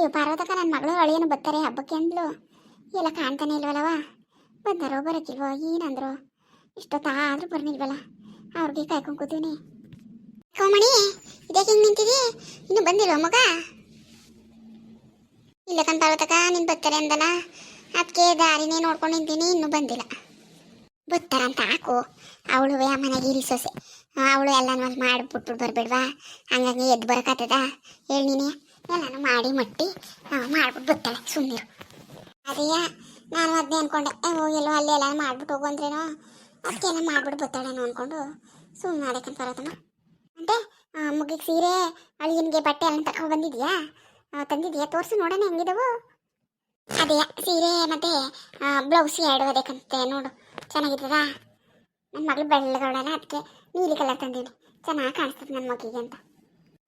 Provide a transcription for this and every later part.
ಅಯ್ಯೋ ಪಾರ್ವತಕ್ಕ ನನ್ನ ಮಗಳು ಅಳಿಯನು ಬರ್ತಾರೆ, ಹಬ್ಬಕ್ಕೆ ಅಂದ್ಲು. ಎಲ್ಲ ಕಾಣ್ತಾನೆ ಇಲ್ವಲ್ಲವ? ಬಂದಾರೋ ಬರೋಕ್ಕಿಲ್ವೋ ಏನಂದ್ರು? ಇಷ್ಟೊತ್ತಾದ್ರೂ ಬರ್ನಿಲ್ವಲ್ಲ ಅವ್ರಿಗೆ ಕಾಯ್ಕೊಂಡು ಕೂತೀವಿ ಕೋಮಣಿ ಇದಕ್ಕೆ ಹಿಂಗೆ ನಿಂತಿದಿ? ಇನ್ನು ಬಂದಿಲ್ವ ಮಗ? ಇಲ್ಲ ಕಣ್ ಪಾರ್ವತಕ್ಕ, ನೀನು ಬರ್ತಾರೆ ಅಂದಲ್ಲ ಅದಕ್ಕೆ ದಾರಿನೇ ನೋಡ್ಕೊಂಡು ನಿಂತೀನಿ, ಇನ್ನೂ ಬಂದಿಲ್ಲ. ಬರ್ತಾರಂತ ಹಾಕು. ಅವಳು ಆ ಮನೆಗೆ ಇಲ್ಲಿ ಸೊಸೆ. ಅವಳು ಎಲ್ಲ ಮಾಡಿಬಿಟ್ಟು ಬರಬೇಡ್ವಾ? ಹಂಗಾಗಿ ಎದ್ದು ಬರೋಕ್ಕಾಗ್ತದ ಹೇಳಿ ನೀನೆ. ಎಲ್ಲನೂ ಮಾಡಿ ಮಟ್ಟಿ ಮಾಡ್ಬಿಟ್ಟು ಬರ್ತಾಳೆ ಸುಮ್ಮನಿರು ಅದೇ ನಾನು ಅದನ್ನೇ ಅನ್ಕೊಂಡೆ. ಎಲ್ಲೋ ಅಲ್ಲಿ ಎಲ್ಲ ಮಾಡ್ಬಿಟ್ಟು ಹೋಗು ಅಂದ್ರೇನೋ ಅದಕ್ಕೆಲ್ಲ ಮಾಡ್ಬಿಟ್ಟು ಬರ್ತಾಳೇನೋ ಅನ್ಕೊಂಡು ಸುಮ್ಮನೆ ಅದಕ್ಕೆ ಬರೋದಮ್ಮ. అంటే ಮುಗಿಗೆ ಸೀರೆ, ಅಳಿಯನಿಗೆ ಬಟ್ಟೆ ಎಲ್ಲ ತಗೊಂಡು ಬಂದಿದ್ಯಾ? ತಂದಿದ್ಯಾ? ತೋರಿಸು ನೋಡೋಣ, ಹೆಂಗಿದವು? ಅದೇ ಸೀರೆ ಮತ್ತೆ ಬ್ಲೌಸ್ ಎರಡು ಅದಕ್ಕಂತೆ ನೋಡು. ಚೆನ್ನಾಗಿದ್ದದಾ ನನ್ನ ಮಗಳು ಬೆಳ್ಳಗಳಲ್ಲ ಅದಕ್ಕೆ ನೀಲಿ ಕಲರ್ ತಂದೀನಿ ಚೆನ್ನಾಗಿ ಕಾಣಿಸ್ತದೆ ನನ್ನ ಮಗಿಗೆ ಅಂತ.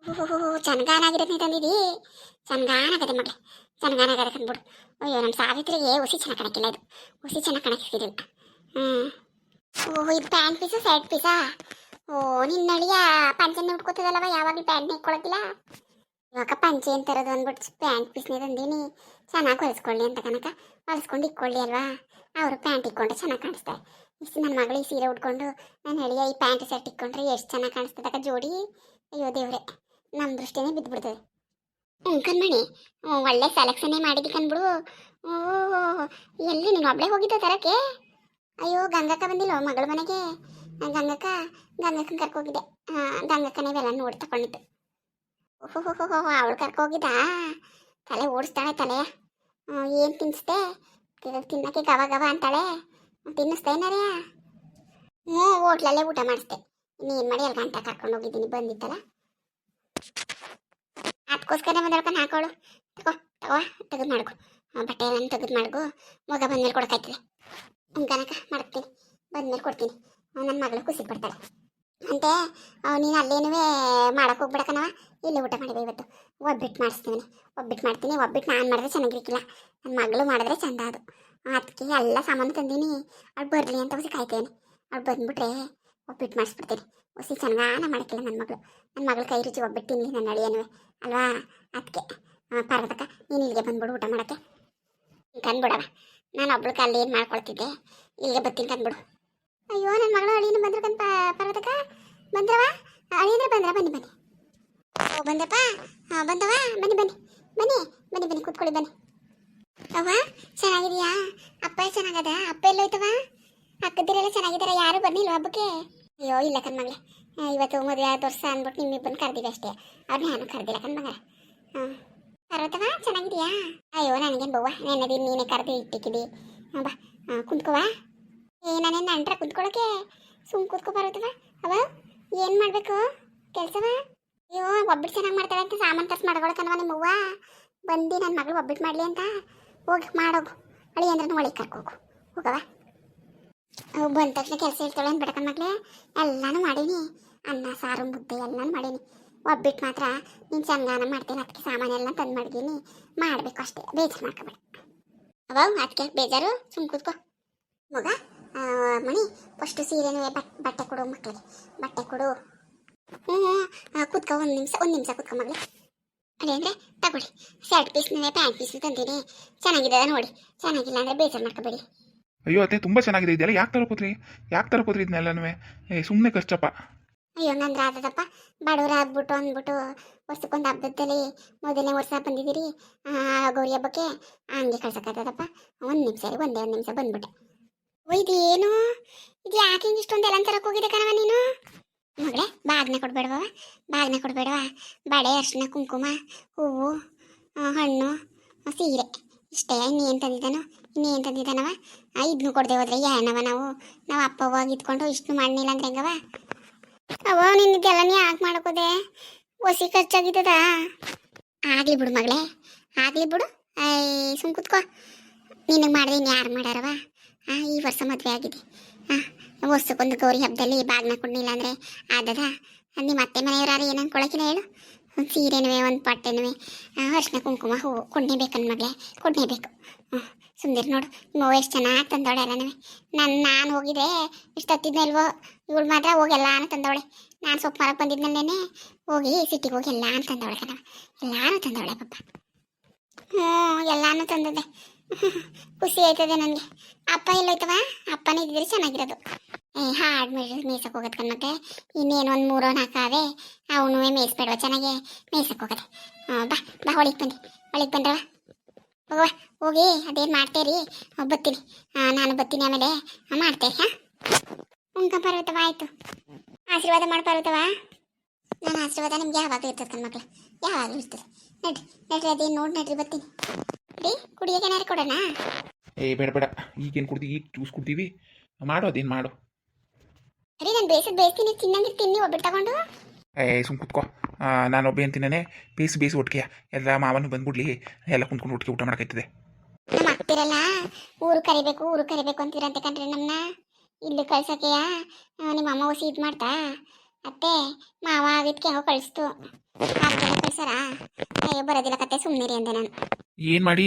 ಓಹೋ ಚನ್ಗಾನಾಗಿರೋದು ಆಗದೆ ಚನ್ಗಾನಾಗದೆ ಮಗಳೇ ಚನ್ಗಾನಾಗದೆ ಕಂದ್ಬಿಡು ಅಯ್ಯೋ ನಮ್ಮ ಸಾವಿತ್ರಿಗೆ ಹುಸಿ ಚೆನ್ನಾಗಿ ಕಾಣಕ್ಕಿಲ್ಲ ಇದು. ಹುಸಿ ಚೆನ್ನಾಗಿ ಕಾಣಕ್ಕಿರಲಿಲ್ಲ ಹ್ಞೂ ಓಹೋ, ಇದು ಪ್ಯಾಂಟ್ ಪೀಸು, ಶರ್ಟ್ ಪೀಸಾ? ಓ, ನಿನ್ನ ಅಳಿಯ ಪಂಚೆನ ಉಟ್ಕೋತದಲ್ಲವ ಯಾವಾಗಲೂ ಪ್ಯಾಂಟ್ ಇಟ್ಕೊಳಕಿಲ್ಲ ಇವಾಗ ಪಂಚೆ ತರೋದು ಅಂದ್ಬಿಟ್ಟು ಪ್ಯಾಂಟ್ ಪೀಸ್ನೇ ತಂದೀನಿ. ಚೆನ್ನಾಗಿ ಹೊಲಿಸ್ಕೊಳ್ಳಿ ಅಂತ ಕನಕ. ಹೊಲಿಸ್ಕೊಂಡು ಇಕ್ಕೊಳ್ಳಿ ಅಲ್ವಾ? ಅವರು ಪ್ಯಾಂಟ್ ಇಕ್ಕೊಂಡ್ರೆ ಚೆನ್ನಾಗಿ ಕಾಣಿಸ್ತಾರೆ. ಇಷ್ಟು ನನ್ನ ಮಗಳು ಈ ಸೀರೆ ಉಟ್ಕೊಂಡು, ನಾನು ಹೇಳಿಯ ಈ ಪ್ಯಾಂಟ್ ಸೆಟ್ ಇಕ್ಕೊಂಡ್ರೆ ಎಷ್ಟು ಚೆನ್ನಾಗಿ ಕಾಣಿಸ್ತದಕ್ಕ ಜೋಡಿ. ಅಯ್ಯೋ, ದೇವ್ರೆ. ನಮ್ಮ ದೃಷ್ಟಿನೇ ಬಿದ್ದುಬಿಡ್ತದೆ. ಹ್ಞೂ ಕಣ್ಮಣಿ ಒಳ್ಳೆ ಸೆಲೆಕ್ಷನ್ನೇ ಮಾಡಿದ್ದಿ ಕಣ್ಬಿಡು. ಓ ಎಲ್ಲಿ ನೀನು ಒಬ್ಳೆ ಹೋಗಿದ್ದೆ ತರಕ್ಕೆ? ಅಯ್ಯೋ, ಗಂಗಕ್ಕ ಬಂದಿಲ್ಲ ಮಗಳ ಮನೆಗೆ? ಗಂಗಕ್ಕ, ಗಂಗಕ್ಕನ ಕರ್ಕೋಗಿದ್ದೆ. ಗಂಗಕ್ಕನೇ ಇವೆಲ್ಲ ನೋಡಿ ತಗೊಂಡಿದ್ದು ಓಹೋ ಅವಳು ಕರ್ಕೋಗಿದ್ದ? ತಲೆ ಓಡಿಸ್ತಾಳೆ ತಲೆ. ಏನು ತಿನ್ನಿಸ್ದೆ ತಿನ್ನಕ್ಕೆ ಗವ ಗವ ಅಂತಾಳೆ. ತಿನ್ನಿಸ್ತೇನಾರೇ ಹ್ಞೂ ಹೋಟ್ಲಲ್ಲೇ ಊಟ ಮಾಡಿಸ್ದೆ. ಇನ್ನೇನು ಮಾಡಿ ಅಲ್ಲಿ ಗಂಟೆ ಕರ್ಕೊಂಡು ಹೋಗಿದ್ದೀನಿ ಬಂದಿತ್ತಲ್ಲ ಅದಕ್ಕೋಸ್ಕರ ಬಂದಳ್ಕೊಂಡು ಹಾಕೋಳು ತಗೋ ತಗೋ, ತೆಗೆದು ಮಾಡ್ಕೊ. ಬಟ್ಟೆ ಎಲ್ಲ ತೆಗೆದು ಮಾಡ್ಕೊ. ಮಗ ಬಂದ್ಮೇಲೆ ಕೊಡಕಾಯ್ತದೆ. ಕನಕ, ಮಾಡ್ತೀನಿ. ಬಂದ್ಮೇಲೆ ಕೊಡ್ತೀನಿ. ನನ್ನ ಮಗಳು ಖುಷಿ ಪಡ್ತಾಳೆ. ಅಂತೆ ನೀನು ಅಲ್ಲೇನೂ ಮಾಡಕ್ಕೆ ಹೋಗ್ಬಿಡಕನವ ಇಲ್ಲಿ ಊಟ ಮಾಡಿದೆ ಇವತ್ತು. ಒಬ್ಬಿಟ್ಟು ಮಾಡಿಸ್ತೀನಿ ಒಬ್ಬಿಟ್ಟು ಮಾಡ್ತೀನಿ. ಒಬ್ಬಿಟ್ಟು ನಾನು ಮಾಡಿದ್ರೆ ಚೆನ್ನಾಗಿರ್ಕಿಲ್ಲ ನನ್ನ ಮಗಳು ಮಾಡಿದ್ರೆ ಚಂದ ಅದು. ಅದಕ್ಕೆ ಎಲ್ಲ ಸಾಮಾನು ತಂದೀನಿ. ಅವ್ಳು ಬರಲಿ ಅಂತ ಹೋಗಿ ಕಾಯ್ತೇನೆ. ಅವ್ಳು ಬಂದ್ಬಿಟ್ರೆ ಒಬ್ಬಿಟ್ಟು ಮಾಡಿಸ್ಬಿಡ್ತೀನಿ. ಹೊಸಿ ಚೆನ್ನಾಗಿ ಮಾಡಕ್ಕಿಲ್ಲ ನನ್ನ ಮಗಳು. ನನ್ನ ಮಗಳು ಕೈ ರುಚಿ ಒಬ್ಬಿಟ್ಟು ತಿನ್ಲಿ ನನ್ನ ಅಳಿಯನ್ನುವೆ ಅಲ್ವಾ ಅದಕ್ಕೆ ಪರ್ವತಕ್ಕ, ನೀನು ಇಲ್ಲಿಗೆ ಬಂದ್ಬಿಡು ಊಟ ಮಾಡೋಕ್ಕೆ. ಕಂದ್ಬಿಡವ ನಾನು ಒಬ್ಳು ಅಲ್ಲಿ ಏನು ಮಾಡ್ಕೊಳ್ತಿದ್ದೆ? ಇಲ್ಲಿಗೆ ಬರ್ತೀನಿ ಕಂದ್ಬಿಡು ಅಯ್ಯೋ ನನ್ನ ಮಗಳು ಅಳಿಯನ್ನು ಬಂದ್ರು ಕಂತ ಪರ್ವತಕ್ಕ. ಬಂದ್ರವ? ಅಳಿಯಂದ್ರೆ ಬಂದ್ರ, ಬನ್ನಿ ಬನ್ನಿ. ಓ, ಬಂದಪ್ಪ. ಹಾಂ ಬಂದವ? ಬನ್ನಿ ಬನ್ನಿ. ಬನ್ನಿ ಬನ್ನಿ ಬನ್ನಿ, ಕೂತ್ಕೊಳ್ಳಿ, ಬನ್ನಿ. ಅವ್ವ, ಚೆನ್ನಾಗಿದೆಯಾ? ಅಪ್ಪ ಚೆನ್ನಾಗದ? ಅಪ್ಪ ಎಲ್ಲೋಯ್ತವ? ಅಕ್ಕದಿರೆಲ್ಲ ಚೆನ್ನಾಗಿದ್ದಾರೆ? ಯಾರು ಬರ್ನಿಲ್ವ ಹಬ್ಬಕ್ಕೆ? ಅಯ್ಯೋ, ಇಲ್ಲ ಕಣ್ಮಗಳೇ ಇವತ್ತು ಮದುವೆ ಆದ ವರ್ಷ ಅಂದ್ಬಿಟ್ಟು ನಿಮ್ಮಿಬ್ಬರನ್ನ ಕರೆದಿವಿ ಅಷ್ಟೇ. ಅವ್ರನ್ನ ನಾನು ಕರೆದಿಲ್ಲ ಕಣ್ಮಗ ಹಾಂ. ಪರ್ವತವ ಚೆನ್ನಾಗಿದೆಯಾ ಅಯ್ಯೋ, ನನಗೇನು ಬವ್ವ. ನೆನ್ನದಿ ನೀನೇ ಕರೆದು ಇಟ್ಟಿಕ್ಕಿದಿ. ಬಾ. ಕುಂತ್ಕೋವ ಏ ನಾನೇನು ನಂಟ್ರ ಕುಂತ್ಕೊಳ್ಳೋಕೆ ಸುಮ್ ಕುತ್ಕೊ ಪರ್ವತವ ಅವ, ಏನು ಮಾಡಬೇಕು? ಕೆಲಸವ? ಅಯ್ಯೋ, ಒಬ್ಬಿಟ್ಟು ಚೆನ್ನಾಗಿ ಮಾಡ್ತಾಳೆ ಅಂತ ಸಾಮಾನು ತರ್ಸ್ ಮಾಡ್ಕೊಳಕನವ ನಿಮ್ಮವ್ವ ಬಂದು ನನ್ನ ಮಗಳು ಒಬ್ಬಿಟ್ಟು ಮಾಡಲಿ ಅಂತ. ಹೋಗಿ ಮಾಡೋಗು ಅಳಿ ಅಂದ್ರೆ ಒಳಗೆ ಕರ್ಕೋಗು. ಹೋಗವ ಅವು ಬಂದ ತಕ್ಷಣ ಕೆಲಸ ಇರ್ತಾಳೆ ಅಂತ ಬಿಡಕ ಮಕ್ಕಳೆ ಎಲ್ಲಾನು ಮಾಡೀನಿ. ಅನ್ನ, ಸಾರು, ಮುದ್ದೆ ಎಲ್ಲಾನು ಮಾಡೀನಿ. ಒಬ್ಬಿಟ್ಟು ಮಾತ್ರ ನೀನು ಚಂದಾನ ಮಾಡ್ತೀನಿ ಅದಕ್ಕೆ ಸಾಮಾನೆಲ್ಲ ತಂದು ಮಾಡಿದೀನಿ ಮಾಡಬೇಕು ಅಷ್ಟೇ, ಬೇಜಾರು ಮಾಡ್ಕೊಬೇಡ. ಅವಾಗ ಅದಕ್ಕೆ ಬೇಜಾರು ಸುಮ್ ಕೂತ್ಕೋ. ಮಗ ಮಣಿ ಫಸ್ಟ್ ಸೀರೆನೂ ಬಟ್ ಬಟ್ಟೆ ಕೊಡು ಮಕ್ಕಳಿಗೆ ಬಟ್ಟೆ ಕೊಡು. ಹ್ಞೂ ಕೂತ್ಕೊ, ಒಂದು ನಿಮಿಷ ಒಂದು ನಿಮಿಷ ಕೂತ್ಕೊ ಮಗಳೇ. ಅದೇ ಅಂದರೆ ತಗೊಳ್ಳಿ. ಶರ್ಟ್ ಪೀಸ್ನೇ ಪ್ಯಾಂಟ್ ಪೀಸ್ ತಂದೀನಿ. ಚೆನ್ನಾಗಿದೆ ನೋಡಿ. ಚೆನ್ನಾಗಿಲ್ಲ ಅಂದರೆ ಬೇಜಾರು ಮಾಡ್ಕೋಬೇಡಿ. ಅಯ್ಯೋ, ಅತ್ತೆ, ತುಂಬ ಚೆನ್ನಾಗಿದೆ. ಇದೆಲ್ಲ ಯಾಕೆ ತರಕೋದ್ರಿ ಯಾಕೆ ತರಕೋದ್ರಿ ಇದನ್ನೆಲ್ಲನೂ ಸುಮ್ಮನೆ ಕಷ್ಟಪ್ಪ ಅಯ್ಯೋ ನಂದ್ರ ಆದದಪ್ಪ ಬಡವ್ರ ಆಗ್ಬಿಟ್ಟು ಅಂದ್ಬಿಟ್ಟು ವರ್ಷಕ್ಕೊಂದು ಹಬ್ಬದಲ್ಲಿ ಮೊದಲನೇ ವರ್ಷ ಬಂದಿದ್ದೀರಿ. ಗೌರಿ ಹಬ್ಬಕ್ಕೆ ಹಂಗೆ ಕಳ್ಸಕ್ಕಾಗ್ತದಪ್ಪ ಒಂದು ನಿಮಿಷ ಒಂದೇ ಒಂದು ನಿಮಿಷ ಬಂದ್ಬಿಟ್ಟೆ. ಓ, ಇದೇನು? ಇದು ಯಾಕೆ ಹಿಂಗೆ ಇಷ್ಟೊಂದು ಎಲ್ಲ ತರಕ್ಕೆ ಹೋಗಿದೆ ಕಣವ ನೀನು? ಮಗಳೇ, ಬಾಗ್ನ ಕೊಡ್ಬೇಡವ ಬಾಗ್ನ ಕೊಡ್ಬೇಡವ ಬಳೆ ಅರ್ಶಿನ ಕುಂಕುಮ, ಹೂವು ಹಣ್ಣು, ಸೀರೆ. ಇಷ್ಟೇ, ಇನ್ನೇನು ತಂದಿದ್ದಾನೋ, ಇನ್ನೇನು ತಂದಿದ್ದಾನವ? ಇದನ್ನು ಕೊಡದೆ ಹೋದ್ರೆ. ಏನವ ನಾವು ನಾವು ಅಪ್ಪ ಹೋಗಿ ಇದ್ಕೊಂಡು ಇಷ್ಟು ಮಾಡಲಿಲ್ಲ ಅಂದ್ರೆ ಹೆಂಗವ? ಅವ ನಿನ್ನಿದ್ದೆಲ್ಲ ನೀ ಯಾಕೆ ಮಾಡ್ಕೋದೆ? ಒಸಿ ಖರ್ಚಾಗಿದ್ದದ? ಆಗ್ಲಿ ಬಿಡು ಮಗಳೇ ಆಗ್ಲಿ ಬಿಡು. ಐ ಸುಮ್ ಕುತ್ಕೋ. ನಿನಗೆ ಮಾಡಿದೆ ಇನ್ನು ಯಾರು ಮಾಡ್ಯಾರವ? ಆ, ಈ ವರ್ಷ ಮದುವೆ ಆಗಿದೆ. ಹಾಂ ವರ್ಷಕ್ಕೊಂದು ಗೌರಿ ಹಬ್ಬದಲ್ಲಿ ಬಾಗ್ನ ಕೊಡ್ಲಿಲ್ಲ ಅಂದರೆ ಆದದ? ನಿಮ್ಮ ಅತ್ತೆ ಮನೆಯವರಾರು ಏನು ಅನ್ಕೊಳಕಿಲ್ಲ ಹೇಳು. ಒಂದು ಸೀರೆನುವೆ, ಒಂದು ಪಟ್ಟೆನೂ ಅರ್ಶಿನ ಕುಂಕುಮ, ಹೂವು. ಕೊಡ್ನೇಬೇಕನ್ ಮಗಳೇ. ಕೊಡ್ನೇಬೇಕು ಹ್ಞೂ ಸುಂದರ್ ನೋಡು. ನಿಮ್ಮ ಎಷ್ಟು ಚೆನ್ನಾಗಿ ತಂದವಳೆ ಎಲ್ಲನೂ ನನ್ನ ನಾನು ಹೋಗಿದ್ದೆ ಇಷ್ಟು ಹತ್ತಿದ್ನಲ್ವೋ ಇವಳು ಮಾತ್ರ ಹೋಗೆಲ್ಲ ಅಂತ ತಂದವಳೆ. ನಾನು ಸೊಪ್ಪು ಮಾರಕ್ಕೆ ಬಂದಿದ್ನಲ್ಲೇನೆ ಹೋಗಿ ಸಿಟಿಗೆ ಹೋಗಿ ಎಲ್ಲಾನು ತಂದವಳೆ ಕಣವ ಎಲ್ಲಾನು ತಂದವಳೆ ಪಪ್ಪ ಹ್ಞೂ ಎಲ್ಲಾನು ತಂದದೆ ಖುಷಿ ಆಯ್ತದೆ ನನಗೆ. ಅಪ್ಪ ಎಲ್ಲೋಯ್ತವ? ಅಪ್ಪನೇ ಇದ್ದಿದ್ರೆ ಚೆನ್ನಾಗಿರೋದು. ಹಾಡು ಮೇಯ್ಸ್ ಮೇಯ್ಸಕ್ಕೆ ಹೋಗತ್ ಕಣ್ಮತ್ತೆ ಇನ್ನೇನು ಒಂದು ಮೂರೋ ನಾಲ್ಕು ಅವೆ ಅವನು ಮೇಯಿಸ್ಬೇಡುವ ಚೆನ್ನಾಗಿ. ಮೇಯ್ಸಕ್ಕೆ ಹೋಗದೆ. ಬಾ ಬಾ ಒಳಗೆ ಬನ್ನಿ ಒಳಗೆ ಬಂದ್ರವ ಹೋಗವ, ಹೋಗಿ, ಅದೇನು ಮಾಡ್ತೇರಿ ಬತ್ತೀನಿ ನಾನು ಬತ್ತೀನಿ ಆಮೇಲೆ ಮಾಡ್ತೆ, ಹಾಂ? ಉಂಕ ಪರ್ವತವ ಆಯಿತು. ಆಶೀರ್ವಾದ ಮಾಡಿ ಪರ್ವತವ ನನ್ನ ಆಶೀರ್ವಾದ ನಿಮ್ಗೆ ಯಾವಾಗ ಇರ್ತದೆ ಕಣ್ಮಕ್ಳು ಯಾವಾಗಲೂ ಇರ್ತದೆ. ನಡ್ರಿ ನಡ್ರಿ, ಅದೇನು ನೋಡಿ, ನಡ್ರಿ ಬತ್ತೀನಿ ರೀ ಕುಡಿಯೋಕೆ ಏನಾರು ಕೊಡೋಣ ಏ, ಬೇಡ ಬೇಡ. ಈಗೇನು ಕೊಡ್ತೀವಿ ಈಗ ಜ್ಯೂಸ್ ಕೊಡ್ತೀವಿ. ಮಾಡು, ಅದೇನು ಮಾಡು. ರೀ ನಾನು ಬೇಯಿಸೋದು ಬೇಯಿಸ್ತೀನಿ ತಿನ್ನಂಗಿರ್ ತಿನ್ನಿ ಒಬ್ಬಟ್ಟು ತಗೊಂಡು. ಏ ಸುಮ್ ಕುತ್ಕೋ. ನಾನು ಒಬ್ಬ ಅಂತಿನೇ ಬೇಯಿಸಿ ಬೇಯಿಸಿ ಒಟ್ಟಿಗೆ ಎಲ್ಲ ಮಾವನು ಬಂದ್ಬಿಡ್ಲಿ ಎಲ್ಲ ಕುಂತ್ಕೊಂಡು ಒಟ್ಟಿಗೆ ಊಟ ಮಾಡಕೈತಿದೆ ನಮ್ಮ ಅಕ್ತಿರಲ್ಲ ಊರು ಕರಿಬೇಕು ಊರು ಕರಿಬೇಕು ಅಂತೀರಂತೆ ಕಣ್ರಿ ನಮ್ಮನ್ನ ಇಲ್ಲಿ ಕಳ್ಸೋಕೆಯ ನಿಮ್ಮ ಅಮ್ಮ ಹೊಸಿ ಇದು ಮಾಡ್ತಾ? ಅತ್ತೆ ಮಾವ ಆಗಿದ್ಕೆ ಹೆಂಗೋ ಕಳಿಸ್ತು. ಹಾಸ್ಟೆಲ್ ಕಳ್ಸಾರ? ಅಯ್ಯೋ ಬರೋದಿಲ್ಲ ಕತೆ ಸುಮ್ಮನಿರಿ ಅಂದೆ ನಾನು. ಏನು ಮಾಡಿ?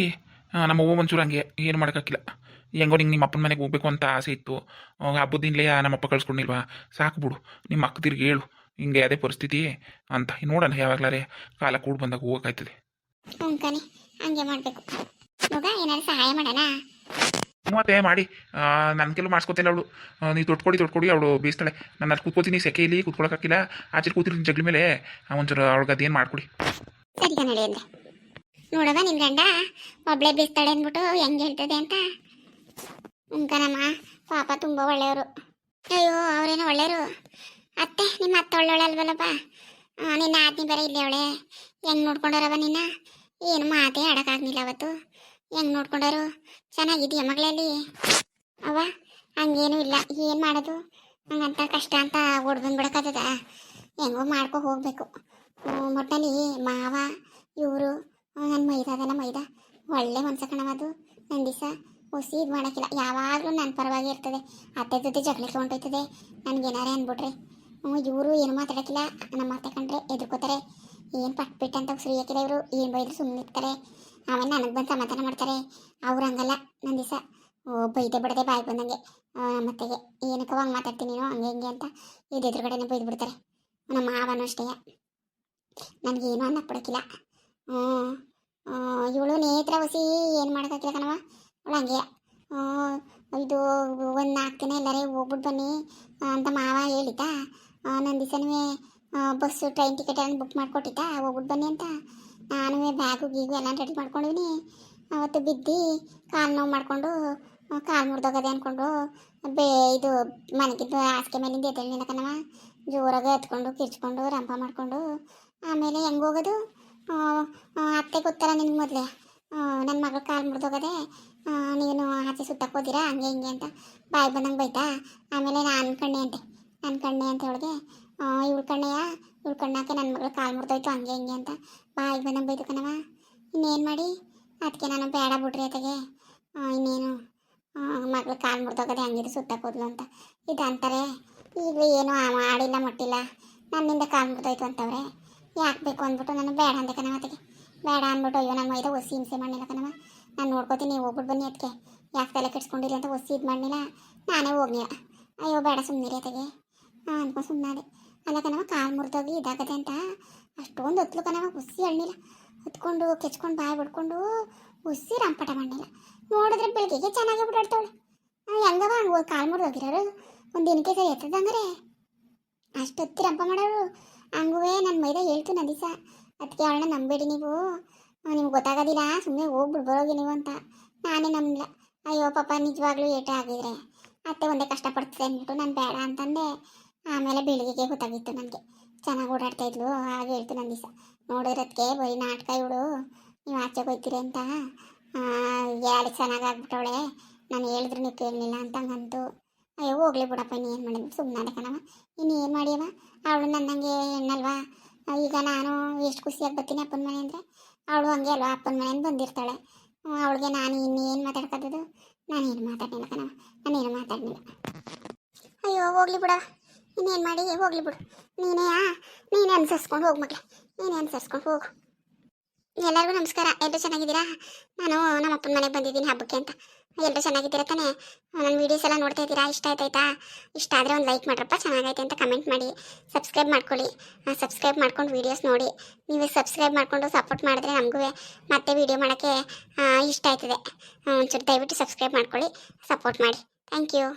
ನಮ್ಮ ಅವ್ವ ಒಂಚೂರು ಹಂಗೆ ಏನು ಮಾಡೋಕ್ಕಾಗಿಲ್ಲ ಹೆಂಗೋ ನಿಂಗೆ ನಿಮ್ಮ ಅಪ್ಪನ ಮನೆಗೆ ಹೋಗ್ಬೇಕು ಅಂತ ಆಸೆ ಇತ್ತು. ಹಬ್ಬದಿಂದಲೇ ನಮ್ಮ ನಮ್ಮಪ್ಪ ಕಳ್ಸ್ಕೊಂಡಿಲ್ವಾ? ಸಾಕು ಬಿಡು ನಿಮ್ಮ ಅಕ್ಕ ತಿರ್ಗಿ ಹೇಳು. ಹಿಂಗೆ ಅದೇ ಪರಿಸ್ಥಿತಿ ಅಂತ. ನೋಡೋಣ ಯಾವಾಗಲಾರೆ ಕಾಲ ಕೂಡ್ ಬಂದಾಗ ಹೋಗೋಕ್ಕಾಯ್ತದೆ ಮೂವತ್ತೇ ಕಣಿ. ಹಂಗೆ ಮಾಡಬೇಕು. ಮಗ ಏನಾದ್ರು ಸಹಾಯ ಮಾಡೋಣ? ಮತ್ತೆ ಮಾಡಿ. ನನ್ನ ಕೆಲವು ಮಾಡಿಸ್ಕೊತಿಲ್ಲ ಅವಳು. ನೀವು ತೊಟ್ಕೊಡಿ ತೊಟ್ಕೊಡಿ ಅವಳು ಬೇಯಿಸ್ತಾಳೆ. ನಾನು ಅಲ್ಲಿ ಕೂತ್ಕೋತೀನಿ ಸೆಕೆಯಲ್ಲಿ ಕೂತ್ಕೊಳಕ್ಕಾಗಿಲ್ಲ ಆಚೆ ಕೂತಿರ್ತೀನಿ ಜಗ್ಲಿ ಮೇಲೆ ಒಂಚೂರು ಅವಳಿಗೆ ಅದೇನು ಮಾಡ್ಕೊಡಿ. ಸರಿ ಕನ್ನಡಿ ನಿಮ್ಮ ಗಂಡ? ಒಬ್ಳೆ ಬೀಸ್ತಾಳೆ ಅಂದ್ಬಿಟ್ಟು ಹೆಂಗೆ ಹೇಳ್ತದೆ ಅಂತ? ಉಂಕನಮ್ಮ ಪಾಪ ತುಂಬ ಒಳ್ಳೆಯವರು. ಅಯ್ಯೋ, ಅವರೇನೋ ಒಳ್ಳೆಯವರು. ಅತ್ತೆ, ನಿಮ್ಮ ಅತ್ತೆ ಒಳ್ಳೆ ಅಲ್ವಲ್ಲಪ್ಪ? ನಿನ್ನ ಆದ್ನಿ ಬೇರೆ ಇಲ್ಲೇ ಅವಳೆ. ಹೆಂಗ್ ನೋಡ್ಕೊಂಡಾರವ ನಿನ್ನ ಏನು ಮಾತೇ ಆಡೋಕ್ಕಾಗ್ಲಿಲ್ಲ ಅವತ್ತು. ಹೆಂಗ್ ನೋಡ್ಕೊಂಡಾರು ಚೆನ್ನಾಗಿದೆಯ ಮಗಳಲ್ಲಿ? ಅವ ಹಂಗೇನು ಇಲ್ಲ. ಏನು ಮಾಡೋದು? ಹಂಗಂತ ಕಷ್ಟ ಅಂತ ಓಡ್ ಬಂದ್ಬಿಡಕ್ಕದ ಹೆಂಗೋ ಮಾಡ್ಕೊ ಹೋಗ್ಬೇಕು. ಮೊಟ್ಟಲ್ಲಿ ಮಾವ, ಇವರು ನನ್ನ ಮೈದ ಮೈದಾ ಮೈದ. ಒಳ್ಳೆ ಮನ್ಸ ನನ್ನ ದಿವಸ ಹೊಸಿ ಇದು ಮಾಡೋಕ್ಕಿಲ್ಲ. ಯಾವಾಗಲೂ ನನ್ನ ಪರವಾಗಿ ಇರ್ತದೆ. ಅತ್ತೆ ಜೊತೆ ಜಗಳಕ್ಕೆ ಹೊಂಟೋಯ್ತದೆ ನನಗೇನಾರೇ ಅಂದ್ಬಿಟ್ರೆ ಹ್ಞೂ, ಇವರು ಏನು ಮಾತಾಡೋಕ್ಕಿಲ್ಲ. ನಮ್ಮ ಅತ್ತೆ ಕಂಡ್ರೆ ಎದುರ್ಕೋತಾರೆ ಏನು ಪಟ್ಬಿಟ್ಟು ಅಂತ ಉಸಿರು ಹಾಕಿದೆ ಇವರು. ಏನು ಬೈದ್ರು ಸುಮ್ಮನೆ ಇರ್ತಾರೆ. ಆಮೇಲೆ ನನಗೆ ಬಂದು ಸಮಾಧಾನ ಮಾಡ್ತಾರೆ. ಅವ್ರು ಹಂಗಲ್ಲ. ನನ್ನ ದಿವಸ, ಓ, ಬೈದೆ ಬಿಡದೆ ಬಾಯಿ ಬಂದಂಗೆ. ಮತ್ತೆಗೆ ಏನಕ್ಕೆ ಹಂಗೆ ಮಾತಾಡ್ತೀನಿ ನೀನು, ಹಂಗೆ ಹಿಂಗೆ ಅಂತ ಇದು ಎದುರುಗಡೆನೇ ಬೈದು ಬಿಡ್ತಾರೆ. ನಮ್ಮ ಮಾವನೂ ಅಷ್ಟೇ. ನನಗೇನು ಅನ್ನಕ್ಕೆ ಬಿಡೋಕ್ಕಿಲ್ಲ. ಹ್ಞೂ. ಇವಳು ನೇತ್ರ ಹೊಸಿ ಏನು ಮಾಡೋಕ್ಕಾಗಿಲ್ಲ ಕಣವ ಅವಳು ಹಂಗೆ ಇದು ಒಂದು ನಾಲ್ಕು ದಿನ ಎಲ್ಲರೇ ಹೋಗ್ಬಿಟ್ಟು ಬನ್ನಿ ಅಂತ ಮಾವ ಹೇಳಿದ್ದ. ನನ್ನ ದಿವಸನೂ ಬಸ್ಸು ಟ್ರೈನ್ ಟಿಕೆಟ್ ಎಲ್ಲ ಬುಕ್ ಮಾಡಿಕೊಟ್ಟಿದ್ದ ಹೋಗ್ಬಿಟ್ಟು ಬನ್ನಿ ಅಂತ. ನಾನು ಬ್ಯಾಗು ಗೀಗು ಎಲ್ಲ ರೆಡಿ ಮಾಡ್ಕೊಂಡಿದ್ದೀನಿ ಅವತ್ತು ಬಿದ್ದು ಕಾಲು ನೋವು ಮಾಡಿಕೊಂಡು ಕಾಲು ಮುರಿದೋಗದೆ ಅಂದ್ಕೊಂಡು ಬೇ, ಇದು ಮನೆಗಿದ್ದು ಹಾಸಿಗೆ ಮೇಲಿಂದ ಎದ್ದೇಳಿ ಕಣವ ಜೋರಾಗಿ ಎತ್ಕೊಂಡು, ಕಿರ್ಚ್ಕೊಂಡು, ರಂಪ ಮಾಡಿಕೊಂಡು, ಆಮೇಲೆ ಹೆಂಗೆ ಹೋಗೋದು? ಅತ್ತೆ ಗೊತ್ತಲ್ಲ ನಿನ್ಗೆ ಮೊದಲೇ. ನನ್ನ ಮಗಳು ಕಾಲು ಮುರಿದೋಗದೆ ನೀನು ಆಚೆ ಸುತ್ತಕ್ಕೆ ಹೋದಿರಾ? ಹಂಗೆ ಹಿಂಗೆ ಅಂತ ಬಾಯಿ ಬಂದಂಗೆ ಬೈತಾ? ಆಮೇಲೆ ನಾನು ಕಣ್ಣೆ ಅಂತೆ. ಕಣ್ಣೆ ಅಂತ ಹೇಳಿದೆ ಇವಳು ಕಣ್ಣೆಯ? ಇವಳು ಕಣ್ಣಾಕೆ ನನ್ನ ಮಗಳು ಕಾಲು ಮುರಿದೋಯ್ತು, ಹಂಗೆ ಹಿಂಗೆ ಅಂತ ಬಾಯಿ ಬಂದಂಗೆ ಬೈತು ಕಣವ ಇನ್ನೇನು ಮಾಡಿ? ಅದಕ್ಕೆ ನಾನು ಬೇಡ ಬಿಡ್ರಿ ಅತೆಗೆ. ಇನ್ನೇನು? ಮಗಳು ಕಾಲು ಮುರಿದೋಗದೆ ಹಂಗಿದ್ರು ಸುತ್ತಕ್ಕೆ ಹೋದ್ಲು ಅಂತ. ಇದು ಅಂತಾರೆ ಈಗಲೂ ಏನು ಆಡಿಲ್ಲ ಮುಟ್ಟಿಲ್ಲ. ನನ್ನಿಂದ ಕಾಲು ಮುರಿದೋಯ್ತು ಅಂತವ್ರೆ. ಯಾಕೆ ಬೇಕು ಅಂದ್ಬಿಟ್ಟು ನಾನು ಬೇಡ ಅಂದೆ ಕಣವ ಬೇಡ ಅಂದ್ಬಿಟ್ಟು ಅಯ್ಯೋ, ನಮ್ಮ ಮೈದ ಒಸಿ ಹಿಂಸೆ ಮಾಡಿಲ್ಲ ಕಣವ ನಾನು ನೋಡ್ಕೋತೀನಿ ಹೋಗ್ಬಿಟ್ಟು ಬನ್ನಿ ಅದಕ್ಕೆ ಯಾಕೆ ತಲೆ ಕೆಡ್ಸ್ಕೊಂಡಿರಿ ಅಂತ ಒಸಿ ಇದು ಮಾಡಲಿಲ್ಲ ನಾನೇ ಹೋಗ್ಲಿಲ್ಲ ಅಯ್ಯೋ, ಬೇಡ ಸುಮ್ಮನಿರಿ ಅದಕ್ಕೆ ಹಾಂ, ಅನ್ಕೊ ಸುಮ್ಮನೆ ಅಲ್ಲ ಕಣವ ಕಾಲು ಮುರಿದೋಗಿ ಇದಾಗದೆ ಅಂತ. ಅಷ್ಟೊಂದು ಹೊತ್ಲು ಕಣವ ಹುಸಿ ಹಣ್ಣಿಲ್ಲ ಹೊತ್ಕೊಂಡು, ಕೆಚ್ಕೊಂಡು, ಬಾಯಿ ಬಿಡ್ಕೊಂಡು ಹುಸಿ ರಂಪಟ ಮಾಡಲಿಲ್ಲ ನೋಡಿದ್ರೆ ಬೆಳಗ್ಗೆಗೆ ಚೆನ್ನಾಗಿ ಬಿಟ್ಟಾಡ್ತಾವಳೆ ಹೆಂಗವ ಹಂಗೆ ಕಾಲು ಮುರಿದೋಗಿರೋರು? ಒಂದು ದಿನಕ್ಕೆ ಸರಿ ಎತ್ತದ ಹಂಗಾರೆ? ಅಷ್ಟು ಹೊತ್ತಿ ರಂಪ ಮಾಡೋರು. ಹಂಗುವೆ ನನ್ನ ಮೈದ ಹೇಳ್ತು ನಂದಿಸ. ಅದಕ್ಕೆ ಅವಳನ್ನ ನಂಬೇಡಿ ನೀವು. ನಿಮ್ಗೆ ಗೊತ್ತಾಗೋದಿಲ್ಲ? ಸುಮ್ಮನೆ ಹೋಗ್ಬಿಟ್ಟು ಬರೋಗಿ ನೀವು ಅಂತ. ನಾನೇ ನಮ್ಮಲ್ಲ ಅಯ್ಯೋ, ಪಾಪ, ನಿಜವಾಗ್ಲೂ ಏಟ ಆಗಿದ್ರೆ. ಅತ್ತೆ ಒಂದೇ ಕಷ್ಟಪಡ್ತದೆ ಅಂದ್ಬಿಟ್ಟು ನಾನು ಬೇಡ ಅಂತಂದೆ. ಆಮೇಲೆ ಬೆಳಿಗ್ಗೆಗೆ ಗೊತ್ತಾಗಿತ್ತು ನನಗೆ. ಚೆನ್ನಾಗಿ ಓಡಾಡ್ತಾ ಇದ್ಲು, ಹಾಗೆ ಹೇಳ್ತು ನನ್ನ ದಿವಸ ನೋಡಿರೋದಕ್ಕೆ ಬರೀ ನಾಟಕ ಇವಳು. ನೀವು ಆಚೆ ಹೋಗ್ತೀರಿ ಅಂತ. ಯಾರು ಚೆನ್ನಾಗಿ ಆಗ್ಬಿಟ್ಟವಳೆ. ನಾನು ಹೇಳಿದ್ರು ನೀವು ಕೇಳಲಿಲ್ಲ ಅಂತ ಹಂಗಂತು ಅಯ್ಯೋ, ಹೋಗ್ಲಿ ಬಿಡಪ್ಪ ಏನು ಮಾಡಿದ್ವಿ ಸುಮ್ಮನೆ ಕಣವ ಏನು ಮಾಡಿಯವ ಅವಳು ನನ್ನಂಗೆ ಹೆಣ್ಣಲ್ವಾ? ಈಗ ನಾನು ಎಷ್ಟು ಖುಷಿಯಾಗಿ ಬರ್ತೀನಿ ಅಪ್ಪನ ಮನೆ ಅಂದರೆ? ಅವಳು ಹಂಗೆ ಅಲ್ವಾ? ಅಪ್ಪನ ಮನೆಯಿಂದ ಬಂದಿರ್ತಾಳೆ. ಅವಳಿಗೆ ನಾನು ಇನ್ನೇನು ಮಾತಾಡ್ಕೋದು ನಾನೇನು ಮಾತಾಡಲಿಲ್ಲ ನಾನು ನಾನೇನು ಮಾತಾಡಲಿಲ್ಲ. ಅಯ್ಯೋ, ಹೋಗ್ಲಿ ಬಿಡ ಇನ್ನೇನು ಮಾಡಿ? ಹೋಗ್ಲಿ ಬಿಡು. ನೀನೇ ನೀನೇ ಅನ್ಸರ್ಸ್ಕೊಂಡು ಹೋಗಿ ಮಕ್ಳೆ ನೀನೇ ಅನ್ಸರ್ಸ್ಕೊಂಡು ಹೋಗು. ಎಲ್ಲರಿಗೂ ನಮಸ್ಕಾರ. ಎಲ್ಲರೂ ಚೆನ್ನಾಗಿದ್ದೀರಾ? ನಾನು ನಮ್ಮ ಅಪ್ಪನ ಮನೆಗೆ ಬಂದಿದ್ದೀನಿ ಹಬ್ಬಕ್ಕೆ ಅಂತ. ಎಲ್ಲರೂ ಚೆನ್ನಾಗಿದ್ದೀರಾ ತಾನೇ? ನನ್ನ ವೀಡಿಯೋಸ್ ಎಲ್ಲ ನೋಡ್ತಾ ಇದ್ದೀರಾ? ಇಷ್ಟ ಆಯ್ತಾಯ್ತಾ ಇಷ್ಟ ಆದರೆ ಒಂದು ಲೈಕ್ ಮಾಡ್ರಪ್ಪ, ಚೆನ್ನಾಗೈತೆ ಅಂತ ಕಮೆಂಟ್ ಮಾಡಿ. ಸಬ್ಸ್ಕ್ರೈಬ್ ಮಾಡ್ಕೊಳ್ಳಿ. ಸಬ್ಸ್ಕ್ರೈಬ್ ಮಾಡ್ಕೊಂಡು ವೀಡಿಯೋಸ್ ನೋಡಿ. ನೀವು ಸಬ್ಸ್ಕ್ರೈಬ್ ಮಾಡಿಕೊಂಡು ಸಪೋರ್ಟ್ ಮಾಡಿದ್ರೆ ನಮಗೂ ಮತ್ತೆ ವೀಡಿಯೋ ಮಾಡೋಕ್ಕೆ ಇಷ್ಟ ಆಯ್ತದೆ. ಒಂಚೂರು ದಯವಿಟ್ಟು ಸಬ್ಸ್ಕ್ರೈಬ್ ಮಾಡ್ಕೊಳ್ಳಿ. ಸಪೋರ್ಟ್ ಮಾಡಿ. Thank you